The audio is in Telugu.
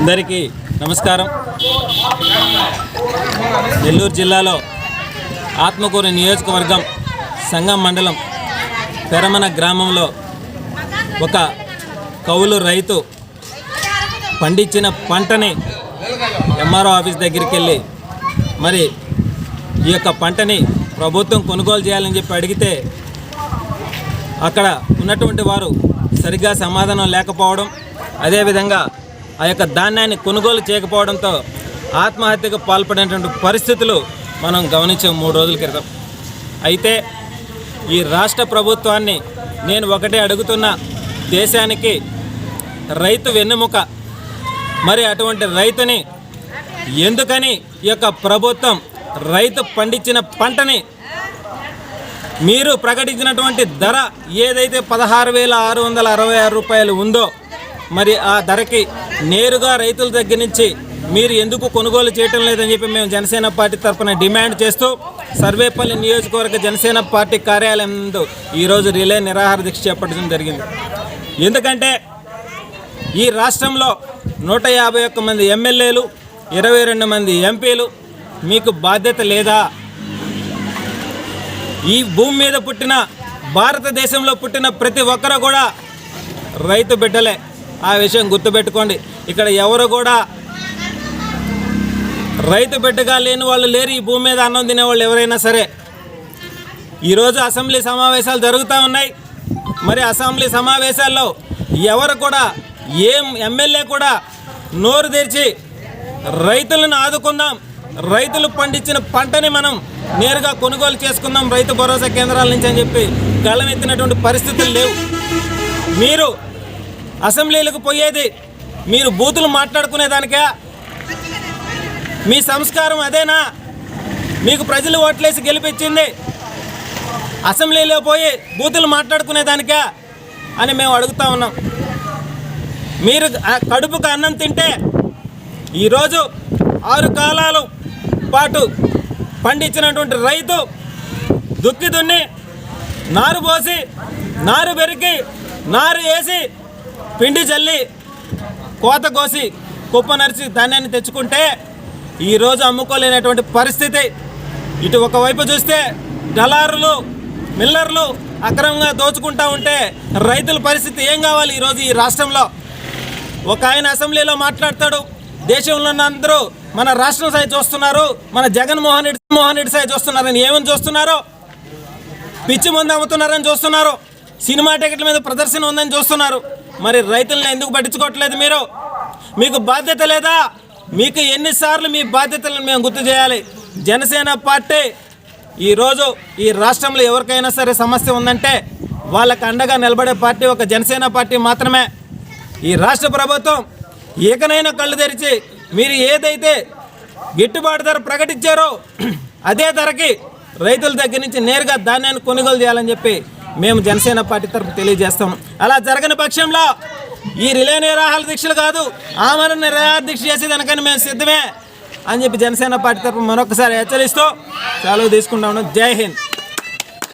అందరికీ నమస్కారం. నెల్లూరు జిల్లాలో ఆత్మకూరు నియోజకవర్గం సంగం మండలం పెరమన గ్రామంలో ఒక కౌలు రైతు పండించిన పంటని ఎంఆర్ఓ ఆఫీస్ దగ్గరికి వెళ్ళి మరి ఈ యొక్క పంటని ప్రభుత్వం కొనుగోలు చేయాలని చెప్పి అడిగితే అక్కడ ఉన్నటువంటి వారు సరిగ్గా సమాధానం లేకపోవడం అదేవిధంగా ఆ యొక్క ధాన్యాన్ని కొనుగోలు చేయకపోవడంతో ఆత్మహత్యకు పాల్పడినటువంటి పరిస్థితులు మనం గమనించాం మూడు రోజుల క్రితం. అయితే ఈ రాష్ట్ర ప్రభుత్వాన్ని నేను ఒకటే అడుగుతున్న దేశానికి రైతు వెన్నెముక. మరి అటువంటి రైతుని ఎందుకని ఈ యొక్క ప్రభుత్వం రైతు పండించిన పంటని మీరు ప్రకటించినటువంటి ధర ఏదైతే పదహారు వేల ఆరు వందల అరవై ఆరు రూపాయలు ఉందో మరి ఆ ధరకి నేరుగా రైతుల దగ్గర నుంచి మీరు ఎందుకు కొనుగోలు చేయటం లేదని చెప్పి మేము జనసేన పార్టీ తరఫున డిమాండ్ చేస్తూ సర్వేపల్లి నియోజకవర్గ జనసేన పార్టీ కార్యాలయం ముందు ఈరోజు రిలే నిరాహార దీక్ష చేపట్టడం జరిగింది. ఎందుకంటే ఈ రాష్ట్రంలో నూట యాభై ఒక్క మంది ఎమ్మెల్యేలు ఇరవై రెండు మంది ఎంపీలు మీకు బాధ్యత లేదా? ఈ భూమి మీద పుట్టిన భారతదేశంలో పుట్టిన ప్రతి ఒక్కరు కూడా రైతు బిడ్డలే. ఆ విషయం గుర్తుపెట్టుకోండి. ఇక్కడ ఎవరు కూడా రైతు బిడ్డగా లేని వాళ్ళు లేరు. ఈ భూమి మీద అన్నం తినేవాళ్ళు ఎవరైనా సరే. ఈరోజు అసెంబ్లీ సమావేశాలు జరుగుతూ ఉన్నాయి. మరి అసెంబ్లీ సమావేశాల్లో ఎవరు కూడా ఏం ఎమ్మెల్యే కూడా నోరు తెరిచి రైతులను ఆదుకుందాం. రైతులు పండించిన పంటని మనం నేరుగా కొనుగోలు చేసుకుందాం. రైతు భరోసా కేంద్రాల నుంచి అని చెప్పి గళమెత్తినటువంటి పరిస్థితులు లేవు. మీరు అసెంబ్లీలకు పోయేది. మీరు బూతులు మాట్లాడుకునేదానికా మీ సంస్కారం అదేనా? మీకు ప్రజలు ఓట్లేసి గెలిపించింది. అసెంబ్లీలో పోయి బూతులు మాట్లాడుకునేదానికా అని మేము అడుగుతా ఉన్నాం. మీరు కడుపుకు అన్నం తింటే ఈరోజు ఆరు కాలాలు పాటు పండించినటువంటి రైతు దుక్కి దున్ని నారు పోసి నారు పెరికి నారు వేసి పిండి చల్లి కోత కోసి కుప్ప నరిచి ధాన్యాన్ని తెచ్చుకుంటే ఈరోజు అమ్ముకోలేనటువంటి పరిస్థితి. ఇటు ఒకవైపు చూస్తే డలారులు మిల్లర్లు అక్రమంగా దోచుకుంటా ఉంటే రైతుల పరిస్థితి ఏం కావాలి ఈరోజు ఈ రాష్ట్రంలో? ఒక ఆయన అసెంబ్లీలో మాట్లాడతాడు. దేశంలో ఉన్న అందరూ మన రాష్ట్రం సైడ్ చూస్తున్నారు. మన జగన్మోహన్ రెడ్డి మోహన్ రెడ్డి సైడ్ చూస్తున్నారని ఏమని చూస్తున్నారు? పిచ్చి మందు అమ్ముతున్నారని చూస్తున్నారు. సినిమా టికెట్ల మీద ప్రదర్శన ఉందని చూస్తున్నారు. మరి రైతులను ఎందుకు పట్టించుకోవట్లేదు మీరు? మీకు బాధ్యత లేదా? మీకు ఎన్నిసార్లు మీ బాధ్యతలను మేము గుర్తు చేయాలి. జనసేన పార్టీ ఈరోజు ఈ రాష్ట్రంలో ఎవరికైనా సరే సమస్య ఉందంటే వాళ్ళకి అండగా నిలబడే పార్టీ ఒక జనసేన పార్టీ మాత్రమే. ఈ రాష్ట్ర ప్రభుత్వం ఏకనైనా కళ్ళు తెరిచి మీరు ఏదైతే గిట్టుబాటు ధర ప్రకటించారో అదే ధరకి రైతుల దగ్గర నుంచి నేరుగా ధాన్యాన్ని కొనుగోలు చేయాలని చెప్పి మేము జనసేన పార్టీ తరఫు తెలియజేస్తాం. అలా జరగని పక్షంలో ఈ రిలే నిరాహార దీక్షలు కాదు ఆమరణ నిరాహార దీక్ష చేసేదానికని మేము సిద్ధమే అని చెప్పి జనసేన పార్టీ తరఫు మరొకసారి హెచ్చరిస్తూ సెలవు తీసుకుంటాము జై హింద్.